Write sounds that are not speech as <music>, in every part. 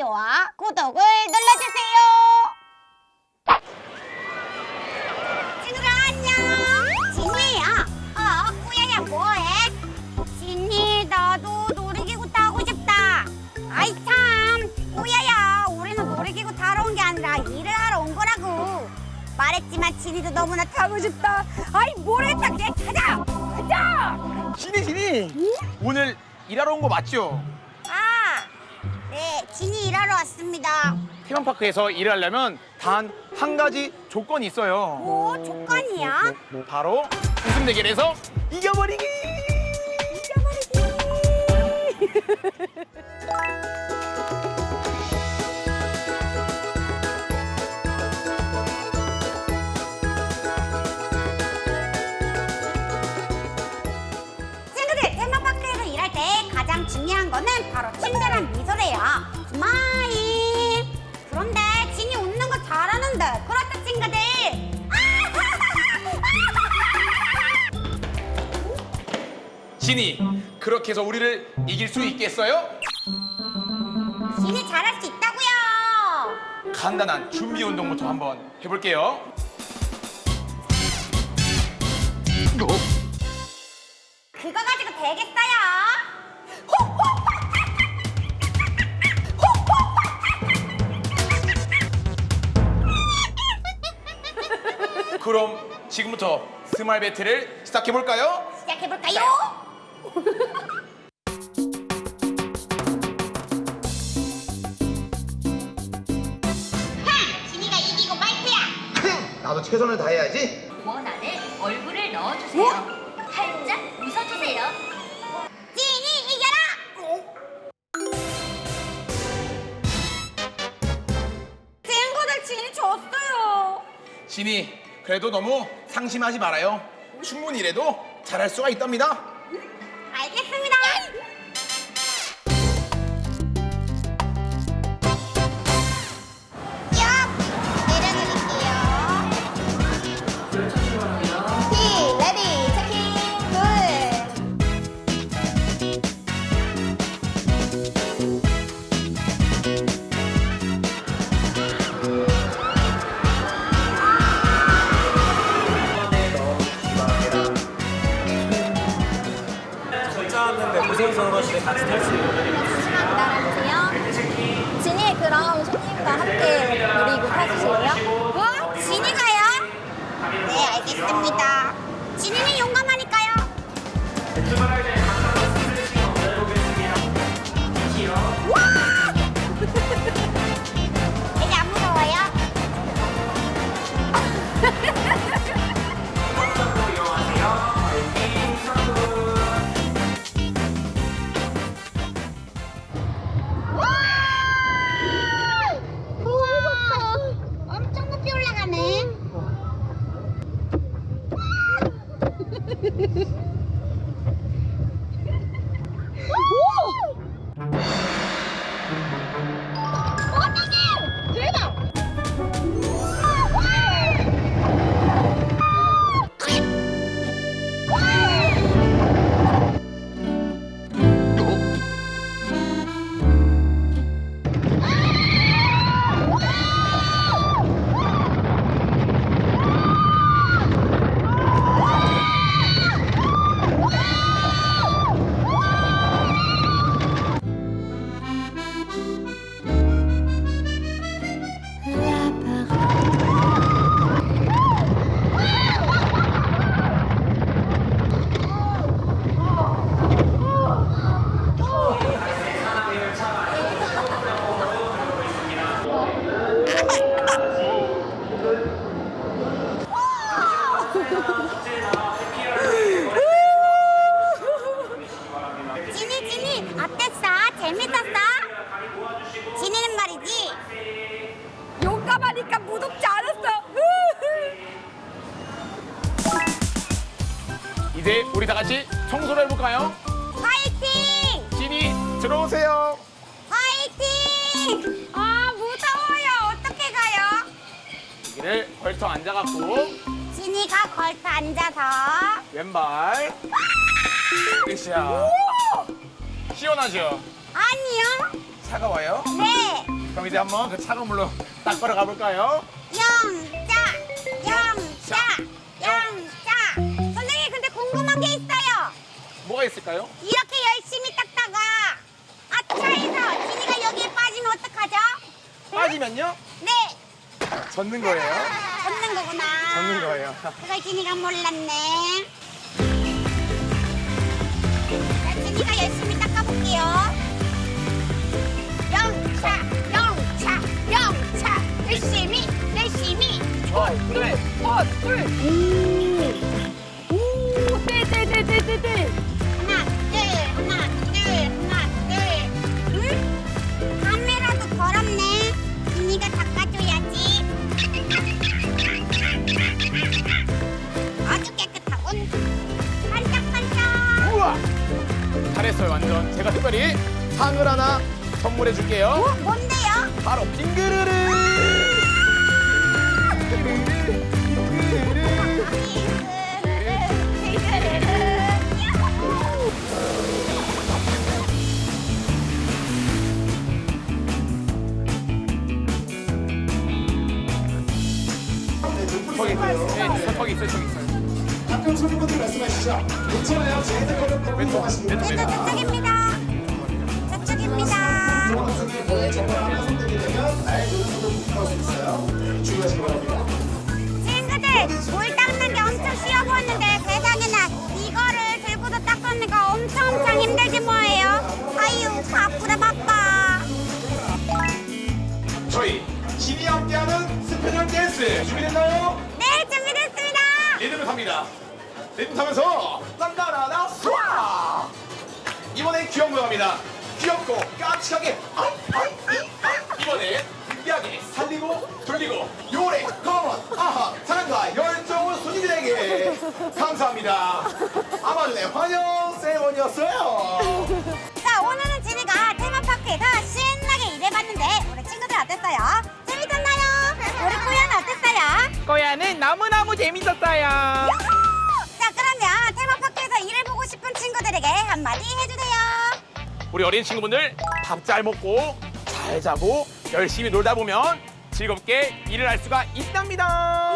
좋아요와 구독을 눌러주세요. 친구들 안녕. 진이야. 어, 꾸야야 뭐해? 진이 나도 놀이기구 타고 싶다. 아이 참, 꾸야야 우리는 놀이기구 타러 온 게 아니라 일을 하러 온 거라고. 말했지만 진이도 너무나 타고 싶다. 아이 모르겠다 그냥 가자. 가자. 진이 진이 오늘 일하러 온 거 맞죠? 아, 네, 진이 일하러 왔습니다. 테마파크에서 일하려면 단 한 가지 조건이 있어요. 뭐 조건이야? 바로 웃음 대결에서 이겨버리기. 친구들, 테마파크에서 일할 때 가장 중요한 거는 바로 친절한 미소래요. 스마일. 그런데 진이 웃는 거 잘하는데, 그렇다 친구들. <laughs> 진이 그렇게 해서 우리를 이길 수 있겠어요? 진이 잘할 수 있다고요. 간단한 준비 운동부터 한번 해볼게요. 그거 가지고 되겠어요? 그럼 지금부터 스마일 배틀을 시작해 볼까요? 시작해 볼까요? 진이가 이기고 말트야. 나도 최선을 다해야지. 원안에 얼굴을 넣어주세요. 살짝 웃어주세요. 진이 이겨라! 친구들 진이 졌어요. 진이 그래도 너무 상심하지 말아요. 충분히 이래도 잘할 수가 있답니다. 있는 잠시만 기다려주세요. 진이 그럼 손님과 함께 놀이기구 타주실래요? 뭐? 진이가요? 네, 알겠습니다. 진이는 용감하니까요. 이제 우리 다 같이 청소를 해볼까요? 화이팅! 진이 들어오세요. 화이팅! 아 무서워요 어떻게 가요? 여기를 벌써 앉아갖고 진이가 걸터 앉아서 왼발 으쌰 시원하죠? 아니요 차가워요? 네 그럼 이제 한번 그 차가운 물로 딱 걸어가 볼까요? 영자, 영자, 영자. 뭐가 있을까요? 이렇게 열심히 닦다가 아차해서 진이가 여기에 빠지면 어떡하죠? 빠지면요? 네, 젖는 거예요. <laughs> 젖는 거구나. 젖는 거예요. 그걸 진이가 몰랐네. 자, 진이가 열심히 닦아볼게요. 영차, 영차, 영차. 열심히, 열심히. 어, 그래. 하나, 잘했어요, 완전. 제가 특별히 상을 하나 선물해 줄게요. 어, 뭔데요? 바로 빙그르르! 저기, 괜찮아요. 제 왼쪽, 왼쪽, 네, 왼쪽. 저쪽입니다. 저쪽입니다. 중에 정말 하나 선택이 되면 나의 노릇으로 묶을 수 있어요. 주의하시기 바랍니다. 친구들, 물 닦는 게 엄청 쉬워 보였는데 세상에나 이거를 들고도 닦으니까 엄청 엄청 힘들지 뭐예요. 아유, 바쁘다 바빠. 저희 진이 함께하는 스페셜 댄스 준비됐나요? 네, 준비됐습니다. 리듬을 탑니다. 리듬 타면서 딴따라라 쏴! 이번엔 귀여운 거 갑니다. 귀엽고 깜찍하게 아이, 아이, 이, 아이. 이번엔 특이하게 살리고 돌리고 요래 컴온 아하 사랑과 열정을 손님들에게 감사합니다. 아마존의 환영 세레머니였어요. 자, 오늘은 진이가 테마파크에서 신나게 일해봤는데 우리 친구들 어땠어요? 재밌었나요? <laughs> 우리 꾸야는 어땠어요? 꼬야는 너무너무 재밌었어요. 싶은 친구들에게 한마디 해주세요. 우리 어린 친구분들 밥 잘 먹고 잘 자고 열심히 놀다 보면 즐겁게 일을 할 수가 있답니다.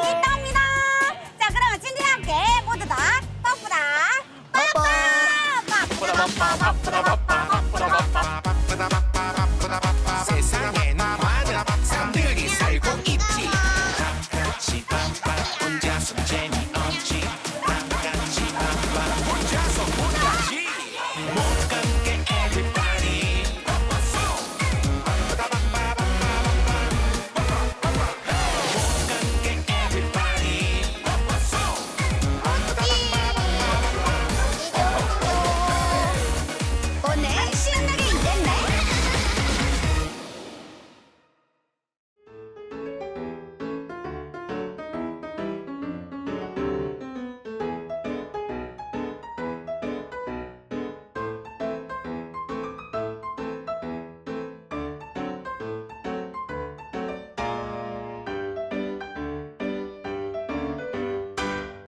있답니다. 자, 그러면 진이와 함께 모두 다 뽀뽀다 빠빠 빠빠 빠빠 빠빠 빠빠